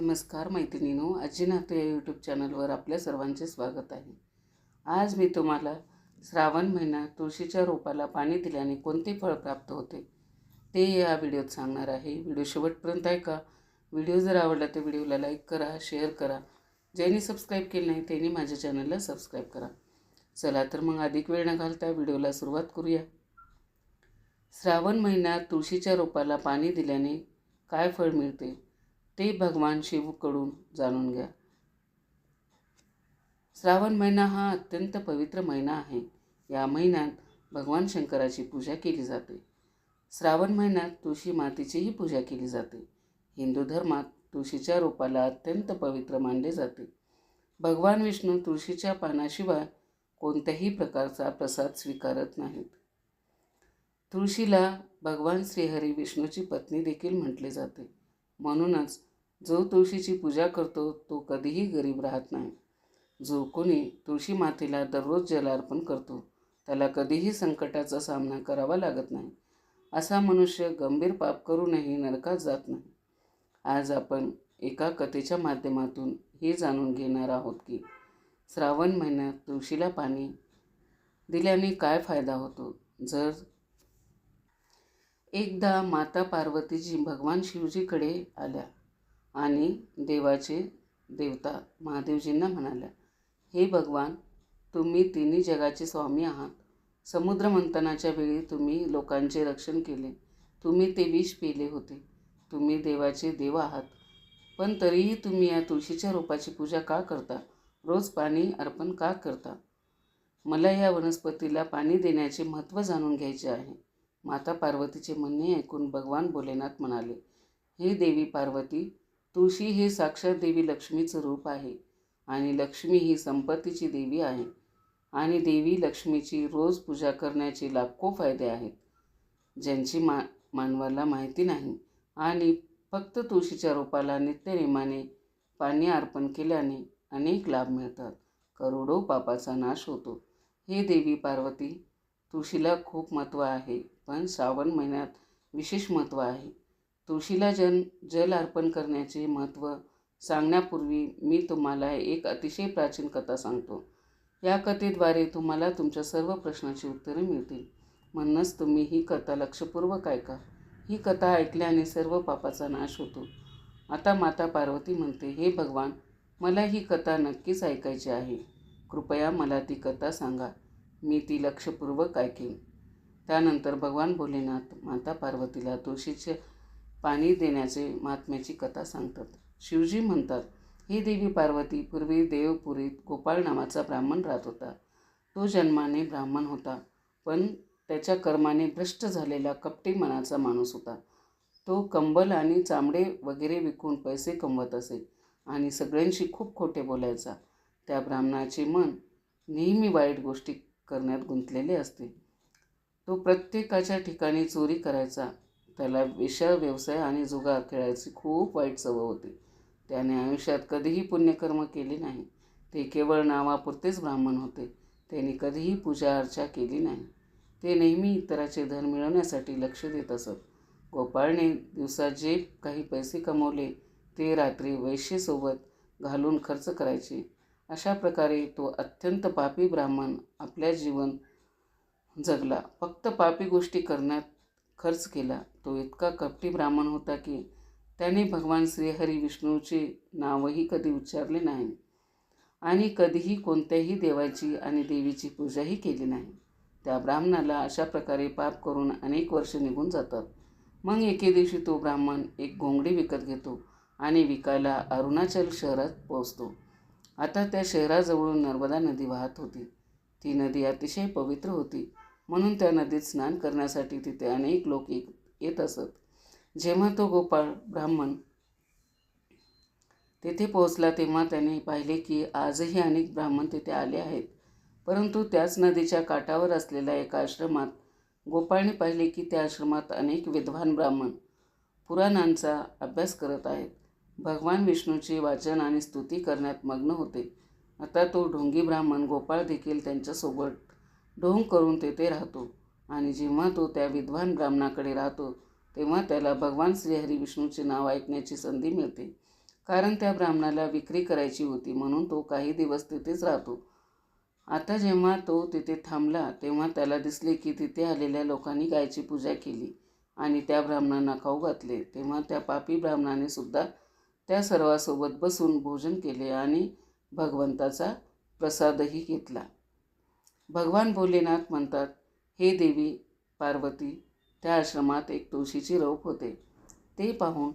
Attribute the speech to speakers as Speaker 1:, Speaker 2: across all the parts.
Speaker 1: नमस्कार मैत्रिणीनो आजी नातू या यूट्यूब चॅनलवर आपल्या सर्वांचे स्वागत आहे. आज मी तुम्हाला श्रावण महिना तुळशीच्या रोपाला पाणी दिल्याने कोणते फळ प्राप्त होते ते या व्हिडिओत सांगणार आहे. व्हिडिओ शेवटपर्यंत ऐका. व्हिडिओ जर आवडला तर व्हिडिओला लाईक करा शेअर करा. ज्यांनी सबस्क्राईब केलं नाही त्यांनी माझ्या चॅनलला सबस्क्राईब करा. चला तर मग अधिक वेळ न घालता व्हिडिओला सुरुवात करूया. श्रावण महिन्यात तुळशीच्या रोपाला पाणी दिल्याने काय फळ मिळते? ते भगवान शिवकडून जाणून घ्या. श्रावण महिना हा अत्यंत पवित्र महिना आहे. या महिन्यात भगवान शंकराची पूजा केली जाते. श्रावण महिन्यात तुळशी मातेचीही पूजा केली जाते. हिंदू धर्मात तुळशीच्या रोपाला अत्यंत पवित्र मानले जाते. भगवान विष्णू तुळशीच्या पानाशिवाय कोणत्याही प्रकारचा प्रसाद स्वीकारत नाहीत. तुळशीला भगवान श्रीहरी विष्णूची पत्नी देखील म्हटले जाते. म्हणूनच जो तुळशीची पूजा करतो तो कधीही गरीब राहत नाही. जो कोणी तुळशी मातेला दररोज जल अर्पण करतो त्याला कधीही संकटाचा सामना करावा लागत नाही. असा मनुष्य गंभीर पाप करूनही नरकात जात नाही. आज आपण एका कथेच्या माध्यमातून हे जाणून घेणार आहोत की श्रावण महिन्यात तुळशीला पाणी दिल्याने काय फायदा होतो? जर एकदा माता पार्वतीजी भगवान शिवजीकडे आल्या आणि देवाचे देवता महादेवजींना म्हणाल्या हे भगवान तुम्ही तिन्ही जगाचे स्वामी आहात. समुद्र मंथनाच्या वेळी तुम्ही लोकांचे रक्षण केले. तुम्ही ते विष पिले होते. तुम्ही देवाचे देव आहात. पण तरीही तुम्ही या तुळशीच्या रोपाची पूजा का करता? रोज पाणी अर्पण का करता? मला या वनस्पतीला पाणी देण्याचे महत्त्व जाणून घ्यायचे आहे. माता पार्वतीचे म्हणणे ऐकून भगवान भोलेनाथ म्हणाले हे देवी पार्वती तुळशी हे साक्षात देवी लक्ष्मीचं रूप आहे आणि लक्ष्मी ही संपत्तीची देवी आहे आणि देवी लक्ष्मीची रोज पूजा करण्याचे लाखो फायदे आहेत. ज्यांची मा मानवाला माहिती नाही आणि फक्त तुळशीच्या रोपाला नित्यनेमाने पाणी अर्पण केल्याने अनेक लाभ मिळतात. करोडो पापाचा नाश होतो. हे देवी पार्वती तुळशीला खूप महत्त्व आहे. पण श्रावण महिन्यात विशेष महत्त्व आहे. तुळशीला जन जल अर्पण करण्याचे महत्त्व सांगण्यापूर्वी मी तुम्हाला एक अतिशय प्राचीन कथा सांगतो. या कथेद्वारे तुम्हाला तुमच्या सर्व प्रश्नाची उत्तरे मिळतील. म्हणूनच तुम्ही ही कथा लक्षपूर्वक ऐका. ही कथा ऐकल्याने सर्व पापाचा नाश होतो. आता माता पार्वती म्हणते हे भगवान मला ही कथा नक्कीच ऐकायची आहे. कृपया मला ती कथा सांगा. मी ती लक्षपूर्वक ऐकेन. त्यानंतर भगवान भोलेनाथ माता पार्वतीला तुळशीचे पाणी देण्याचे महात्म्याची कथा सांगतात. शिवजी म्हणतात ही देवी पार्वती पूर्वी देवपुरीत गोपाळ नावाचा ब्राह्मण राहत होता. तो जन्माने ब्राह्मण होता पण त्याच्या कर्माने भ्रष्ट झालेला कपटी मनाचा माणूस होता. तो कंबल आणि चामडे वगैरे विकून पैसे कमवत असे आणि सगळ्यांशी खूप खोटे बोलायचा. त्या ब्राह्मणाचे मन नेहमी वाईट गोष्टी करण्यात गुंतलेले असते. तो प्रत्येकाच्या ठिकाणी चोरी करायचा. त्याला विषय व्यवसाय आणि जुगार खेळायची खूप वाईट सवय होती. त्याने आयुष्यात कधीही पुण्यकर्म केले नाही. ते केवळ नावापुरतेच ब्राह्मण होते. त्यांनी कधीही पूजा अर्चा केली नाही. ते नेहमी इतराचे धन मिळवण्यासाठी लक्ष देत असत. गोपाळने दिवसात जे काही पैसे कमवले ते रात्री वैश्येसोबत घालून खर्च करायचे. अशा प्रकारे तो अत्यंत पापी ब्राह्मण आपल्या जीवन जगला. फक्त पापी गोष्टी करण्यात खर्च केला. तो इतका कपटी ब्राह्मण होता की त्याने भगवान श्रीहरी विष्णूचे नावही कधी उच्चारले नाही आणि कधीही कोणत्याही देवाची आणि देवीची पूजाही केली नाही. त्या ब्राह्मणाला अशा प्रकारे पाप करून अनेक वर्ष निघून जातात. मग एके दिवशी तो ब्राह्मण एक घोंगडी विकत घेतो आणि विकायला अरुणाचल शहरात पोहोचतो. आता त्या शहराजवळून नर्मदा नदी वाहत होती. ती नदी अतिशय पवित्र होती. म्हणून त्या नदीत स्नान करण्यासाठी तिथे अनेक लोक येत असत. जेव्हा तो गोपाळ ब्राह्मण तेथे पोहोचला तेव्हा त्याने पाहिले की आजही अनेक ब्राह्मण तिथे आले आहेत. परंतु त्याच नदीच्या काठावर असलेल्या एका आश्रमात गोपाळने पाहिले की त्या आश्रमात अनेक विद्वान ब्राह्मण पुराणांचा अभ्यास करत आहेत. भगवान विष्णूची वाचन आणि स्तुती करण्यात मग्न होते. आता तो ढोंगी ब्राह्मण गोपाळ देखील त्यांच्यासोबत ढोंग करून तेथे राहतो. आणि जेव्हा तो त्या विद्वान ब्राह्मणाकडे राहतो तेव्हा त्याला भगवान श्रीहरी विष्णूचे नाव ऐकण्याची संधी मिळते. कारण त्या ब्राह्मणाला विक्री करायची होती म्हणून तो काही दिवस तिथेच राहतो. आता जेव्हा तो तिथे थांबला तेव्हा त्याला दिसले की तिथे आलेल्या लोकांनी गायची पूजा केली आणि त्या ब्राह्मणांना खाऊ घातले. तेव्हा त्या पापी ब्राह्मणाने सुद्धा त्या सर्वासोबत बसून भोजन केले आणि भगवंताचा प्रसादही घेतला. भगवान भोलेनाथ म्हणतात हे देवी पार्वती त्या आश्रमात एक तुळशीची रोप होते. ते पाहून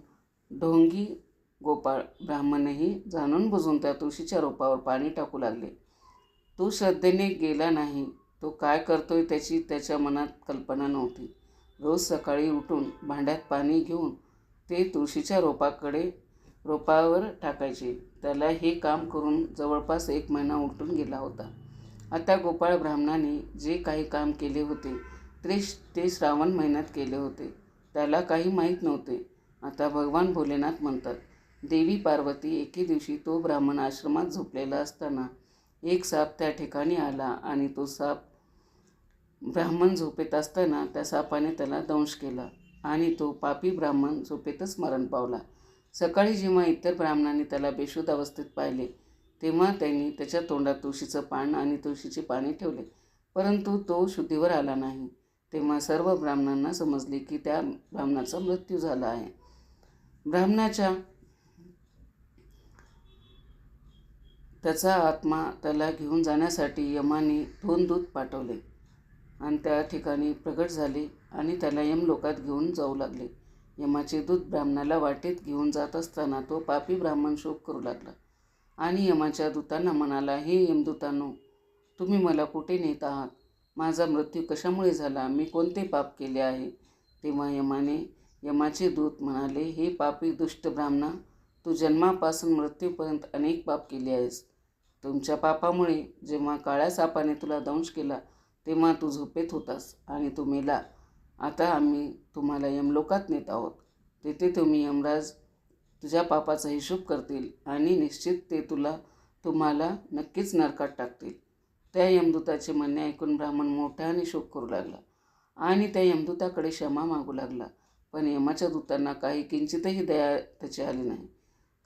Speaker 1: ढोंगी गोपाळ ब्राह्मणही जाणून बुजून त्या तुळशीच्या रोपावर पाणी टाकू लागले. तो श्रद्धेने गेला नाही. तो काय करतोय त्याची त्याच्या मनात कल्पना नव्हती. रोज सकाळी उठून भांड्यात पाणी घेऊन ते तुळशीच्या रोपाकडे रोपावर टाकायचे. त्याला हे काम करून जवळपास एक महिना उलटून गेला होता. आता गोपाळ ब्राह्मणाने जे काही काम केले होते ते ते श्रावण महिन्यात केले होते. त्याला काही माहीत नव्हते. आता भगवान भोलेनाथ म्हणतात देवी पार्वती एके दिवशी तो ब्राह्मण आश्रमात झोपलेला असताना एक साप त्या ठिकाणी आला आणि तो साप ब्राह्मण झोपेत असताना त्या सापाने त्याला दंश केला आणि तो पापी ब्राह्मण झोपेतच मरण पावला. सकाळी जेव्हा इतर ब्राह्मणांनी त्याला बेशुद्ध अवस्थेत पाहिले तेव्हा त्यांनी त्याच्या तोंडात तुळशीचं पान आणि तुळशीची पाने ठेवले. परंतु तो शुद्धीवर आला नाही. तेव्हा सर्व ब्राह्मणांना समजले की त्या ब्राह्मणाचा मृत्यू झाला आहे. ब्राह्मणाच्या त्याचा आत्मा त्याला घेऊन जाण्यासाठी यमाने दोन दूत पाठवले आणि त्या ठिकाणी प्रगट झाले आणि त्याला यमलोकात घेऊन जाऊ लागले. यमाचे दूत ब्राह्मणाला वाटेत घेऊन जात असताना तो पापी ब्राह्मण शोक करू लागला. आणि यमाच्या दूतांना म्हणाला हे यमदूतांनो तुम्ही मला कुठे नेत आहात? माझा मृत्यू कशामुळे झाला? मी कोणते पाप केले आहे? तेव्हा यमाने यमाचे दूत म्हणाले हे पापी दुष्ट ब्राह्मणा तू जन्मापासून मृत्यूपर्यंत अनेक पाप केले आहेस. तुमच्या पापामुळे जेव्हा काळ्या सापाने तुला दंश केला तेव्हा तू झोपेत होतास आणि तू मेला. आता आम्ही तुम्हाला यमलोकात नेत आहोत. तेथे तुम्ही यमराज तुझ्या पापाचा हिशोब करतील आणि निश्चित ते तुला तुम्हाला नक्कीच नरकात टाकतील. त्या यमदूताचे म्हणणे ऐकून ब्राह्मण मोठ्याने शोक करू लागला आणि त्या यमदूताकडे क्षमा मागू लागला. पण यमाच्या दूतांना काही किंचितही दया त्याची आली नाही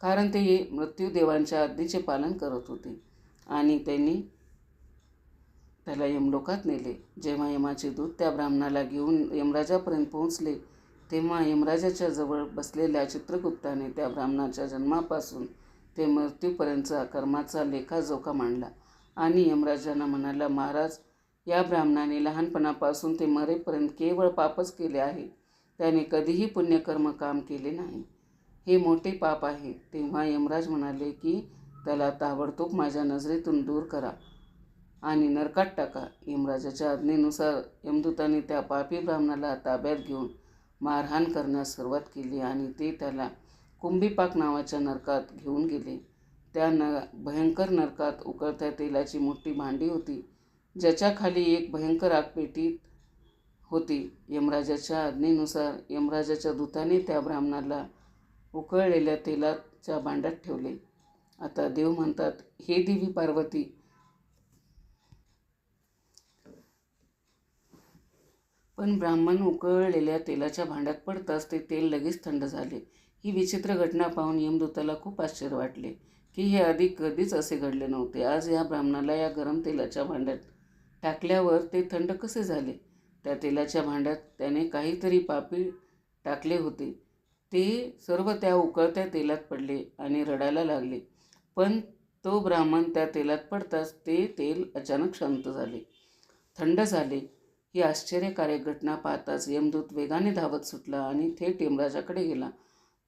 Speaker 1: कारण ते मृत्यूदेवांच्या आज्ञेचे पालन करत होते आणि त्यांनी त्याला यमलोकात नेले. जेव्हा यमाचे दूत त्या ब्राह्मणाला घेऊन यमराजापर्यंत पोहोचले तेव्हा यमराजाच्या जवळ बसलेल्या चित्रगुप्ताने त्या ब्राह्मणाच्या जन्मापासून ते मृत्यूपर्यंतचा कर्माचा लेखाजोखा मांडला आणि यमराजांना म्हणाला महाराज या ब्राह्मणाने लहानपणापासून ते मरेपर्यंत केवळ पापच केले आहे. त्याने कधीही पुण्यकर्म काम केले नाही. हे मोठे पाप आहे. तेव्हा यमराज म्हणाले की त्याला ताबडतोब माझ्या नजरेतून दूर करा आणि नरकात टाका. यमराजाच्या आज्ञेनुसार यमदूताने त्या पापी ब्राह्मणाला ताब्यात घेऊन मारहाण करण्यास सुरुवात केली आणि ते त्याला कुंभीपाक नावाच्या नरकात घेऊन गेले. त्या न भयंकर नरकात उकळत्या तेलाची मोठी भांडी होती ज्याच्या खाली एक भयंकर आगपेटी होती. यमराजाच्या आज्ञेनुसार यमराजाच्या दूताने त्या ब्राह्मणाला उकळलेल्या तेलाच्या भांड्यात ठेवले. आता देव म्हणतात हे देवी पार्वती पण ब्राह्मण उकळलेल्या तेलाच्या भांड्यात पडताच ते तेल लगेच थंड झाले. ही विचित्र घटना पाहून यमदूताला खूप आश्चर्य वाटले की हे आधी कधीच असे घडले नव्हते. आज या ब्राह्मणाला या गरम तेलाच्या भांड्यात टाकल्यावर ते थंड कसे झाले? त्या तेलाच्या भांड्यात त्याने काहीतरी पापी टाकले होते. ते सर्व त्या उकळत्या तेलात पडले आणि रडायला लागले. पण तो ब्राह्मण त्या तेलात पडताच ते तेल अचानक शांत झाले. थंड झाले. ही आश्चर्यकारक घटना पाहताच यमदूत वेगाने धावत सुटला आणि थेट यमराजाकडे गेला.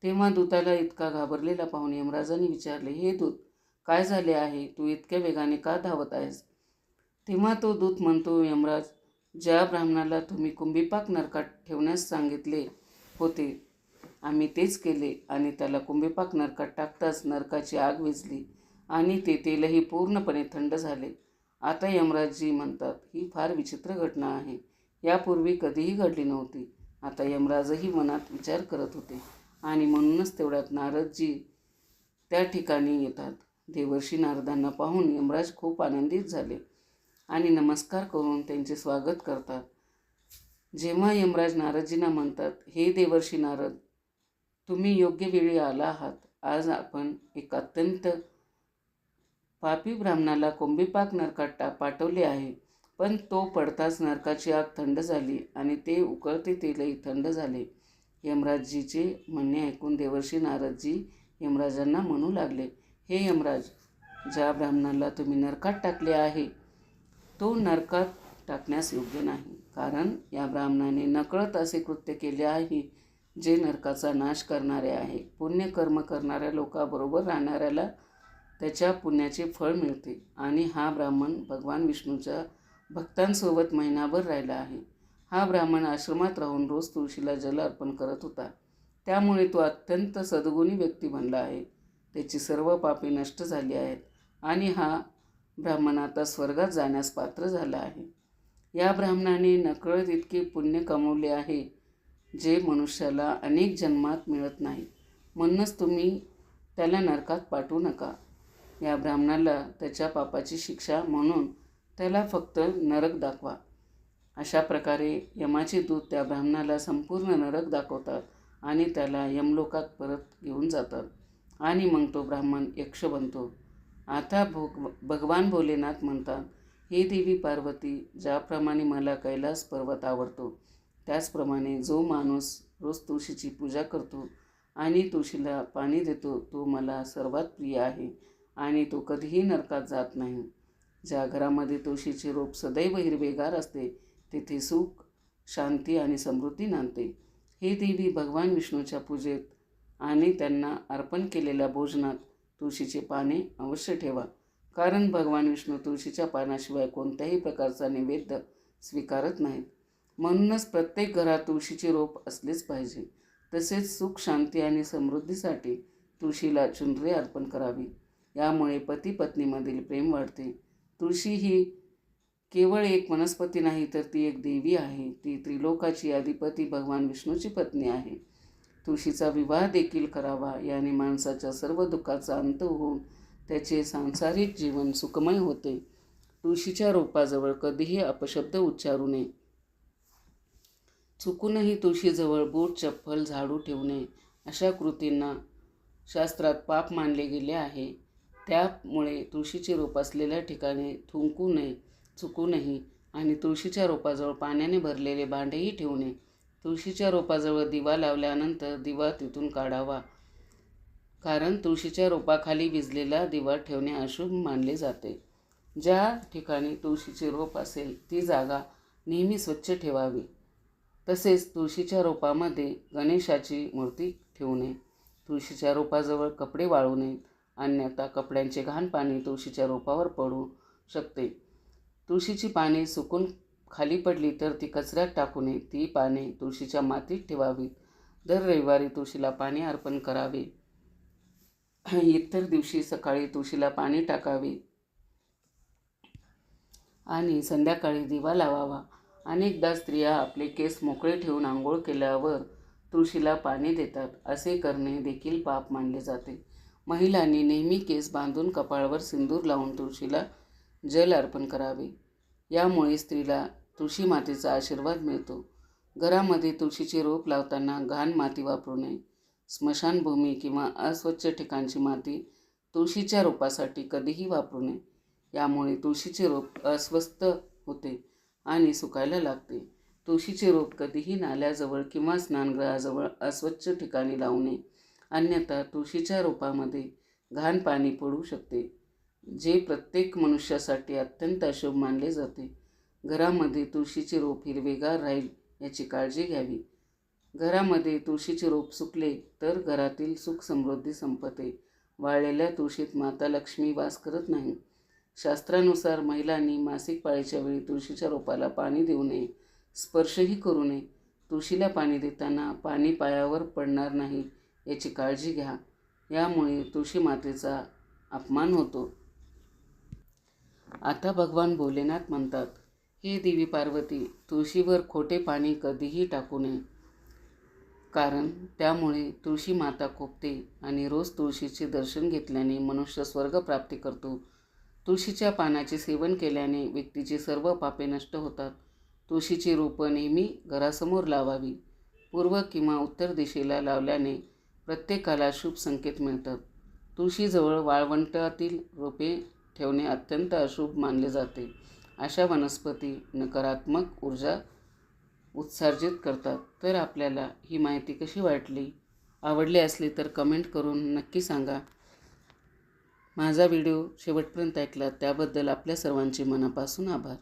Speaker 1: तेव्हा दूताला इतका घाबरलेला पाहून यमराजाने विचारले हे दूत काय झाले आहे? तू इतक्या वेगाने का धावत आहेस? तेव्हा तो दूत म्हणतो यमराज ज्या ब्राह्मणाला तुम्ही कुंभीपाक नरकात ठेवण्यास सांगितले होते आम्ही तेच केले आणि त्याला कुंभीपाक नरकात टाकताच नरकाची आग विजली आणि ते तेलही पूर्णपणे थंड झाले. आता यमराजजी म्हणतात ही फार विचित्र घटना आहे. यापूर्वी कधीही घडली नव्हती. आता यमराजही मनात विचार करत होते आणि म्हणूनच तेवढ्यात नारदजी त्या ठिकाणी येतात. देवर्षी नारदांना पाहून यमराज खूप आनंदित झाले आणि नमस्कार करून त्यांचे स्वागत करतात. जेव्हा यमराज नारदजींना म्हणतात हे देवर्षी नारद तुम्ही योग्य वेळी आला आहात. आज आपण एक अत्यंत पापी ब्राह्मणाला कोंबीपाक नरकात टा पाठवले आहे. पण तो पडताच नरकाची आग थंड झाली आणि ते उकळते तेलही थंड झाले. यमराजजीचे म्हणणे ऐकून देवर्षी नारदजी यमराजांना म्हणू लागले हे यमराज ज्या ब्राह्मणाला तुम्ही नरकात टाकले आहे तो नरकात टाकण्यास योग्य नाही. कारण या ब्राह्मणाने नकळत असे कृत्य केले आहे जे नरकाचा नाश करणारे आहे. पुण्यकर्म करणाऱ्या लोकाबरोबर राहणाऱ्याला त्याच्या पुण्याचे फळ मिळते आणि हा ब्राह्मण भगवान विष्णूच्या भक्तांसोबत महिनाभर राहिला आहे. हा ब्राह्मण आश्रमात राहून रोज तुळशीला जल अर्पण करत होता. त्यामुळे तो अत्यंत सद्गुणी व्यक्ती बनला आहे. त्याची सर्व पापे नष्ट झाली आहेत आणि हा ब्राह्मण आता स्वर्गात जाण्यास पात्र झाला आहे. या ब्राह्मणाने नकळत इतके पुण्य कमवले आहे जे मनुष्याला अनेक जन्मात मिळत नाही. म्हणूनच तुम्ही त्याला नरकात पाठवू नका. या ब्राह्मणाला त्याच्या पापाची शिक्षा म्हणून त्याला फक्त नरक दाखवा. अशा प्रकारे यमाचे दूत त्या ब्राह्मणाला संपूर्ण नरक दाखवतात आणि त्याला यमलोकात परत घेऊन जातात. आणि मग तो ब्राह्मण यक्ष बनतो. आता भोग भगवान भोलेनाथ म्हणतात हे देवी पार्वती ज्याप्रमाणे मला कैलास पर्वत आवडतो त्याचप्रमाणे जो माणूस रोज तुळशीची पूजा करतो आणि तुळशीला पाणी देतो तो मला सर्वात प्रिय आहे. आणि तो कधीही नरकात जात नाही. ज्या घरामध्ये तुळशीचे रोप सदैव हिरवेगार असते तेथे सुख शांती आणि समृद्धी नांदते. हे देवी भगवान विष्णूच्या पूजेत आणि त्यांना अर्पण केलेल्या भोजनात तुळशीचे पाने अवश्य ठेवा. कारण भगवान विष्णू तुळशीच्या पानाशिवाय कोणत्याही प्रकारचा नैवेद्य स्वीकारत नाहीत. म्हणूनच प्रत्येक घरात तुळशीचे रोप असलेच पाहिजे. तसेच सुख शांती आणि समृद्धीसाठी तुळशीला चुंदरे अर्पण करावी. यामुळे पती पत्नीमधील प्रेम वाढते. तुळशी ही केवळ एक वनस्पती नाही तर ती एक देवी आहे. ती त्रिलोकाची अधिपती भगवान विष्णूची पत्नी आहे. तुळशीचा विवाह देखील करावा याने माणसाच्या सर्व दुःखाचा अंत होऊन त्याचे सांसारिक जीवन सुखमय होते. तुळशीच्या रोपाजवळ कधीही अपशब्द उच्चारू नये. चुकूनही तुळशीजवळ बूट चप्पल झाडू ठेवणे अशा कृतींना शास्त्रात पाप मानले गेले आहे. त्यामुळे तुळशीचे रोप असलेल्या ठिकाणी थुंकू नये चुकू नये आणि तुळशीच्या रोपाजवळ पाण्याने भरलेले भांडेही ठेवू नये. तुळशीच्या रोपाजवळ दिवा लावल्यानंतर दिवा तिथून काढावा. कारण तुळशीच्या रोपाखाली विजलेला दिवा ठेवणे अशुभ मानले जाते. ज्या ठिकाणी तुळशीचे रोप असेल ती जागा नेहमी स्वच्छ ठेवावी. तसेच तुळशीच्या रोपामध्ये गणेशाची मूर्ती ठेवू नये. तुळशीच्या रोपाजवळ कपडे वाळू नयेत. अन्यथा कपड्यांचे घाण पाणी तुळशीच्या रोपावर पडू शकते. तुळशीची पाने सुकून खाली पडली तर ती कचऱ्यात टाकू नये. ती पाने तुळशीच्या मातीत ठेवावीत. दर रविवारी तुळशीला पाणी अर्पण करावे. इतर दिवशी सकाळी तुळशीला पाणी टाकावे. आणि संध्याकाळी दिवा लावावा. अनेकदा स्त्रिया आपले केस मोकळे ठेवून आंघोळ केल्यावर तुळशीला पाणी देतात. असे करणे देखील पाप मानले जाते. महिलांनी नेहमी केस बांधून कपाळावर सिंदूर लावून तुळशीला जल अर्पण करावे. यामुळे स्त्रीला तुळशी मातेचा आशीर्वाद मिळतो. घरामध्ये तुळशीचे रोप लावताना घाण माती वापरू नये. स्मशानभूमी किंवा अस्वच्छ ठिकाणची माती तुळशीच्या रोपासाठी कधीही वापरू नये. यामुळे तुळशीचे रोप अस्वस्थ होते आणि सुकायला लागते. तुळशीचे रोप कधीही नाल्याजवळ किंवा स्नानगृहाजवळ अस्वच्छ ठिकाणी लावू नये. अन्यथा तुळशीच्या रोपामध्ये घाण पाणी पडू शकते जे प्रत्येक मनुष्यासाठी अत्यंत अशुभ मानले जाते. घरामध्ये तुळशीचे रोप हिरवेगार राहील याची काळजी घ्यावी. घरामध्ये तुळशीचे रोप सुकले तर घरातील सुख समृद्धी संपते. वाळलेल्या तुळशीत माता लक्ष्मी वास करत नाही. शास्त्रानुसार महिलांनी मासिक पाळीच्या वेळी तुळशीच्या रोपाला पाणी देऊ नये स्पर्शही करू नये. तुळशीला पाणी देताना पाणी पायावर पडणार नाही. याची काळजी घ्या. यामुळे तुळशी मातेचा अपमान होतो. आता भगवान भोलेनाथ म्हणतात हे देवी पार्वती तुळशीवर खोटे पाणी कधीही टाकू नये. कारण त्यामुळे तुळशी माता कोपते आणि रोज तुळशीचे दर्शन घेतल्याने मनुष्य स्वर्ग प्राप्ती करतो. तुळशीच्या पानाचे सेवन केल्याने व्यक्तीची सर्व पापे नष्ट होतात. तुळशीची रोपं नेहमी घरासमोर लावावी. पूर्व किंवा उत्तर दिशेला लावल्याने प्रत्येकाला शुभ संकेत मिळतात. तुळशीजवळ वाळवंटातील रोपे ठेवणे अत्यंत अशुभ मानले जाते. अशा वनस्पती नकारात्मक ऊर्जा उत्सर्जित करतात. तर आपल्याला ही माहिती कशी वाटली? आवडली असली तर कमेंट करून नक्की सांगा. माझा व्हिडिओ शेवटपर्यंत ऐकला त्याबद्दल आपल्या सर्वांचे मनापासून आभार.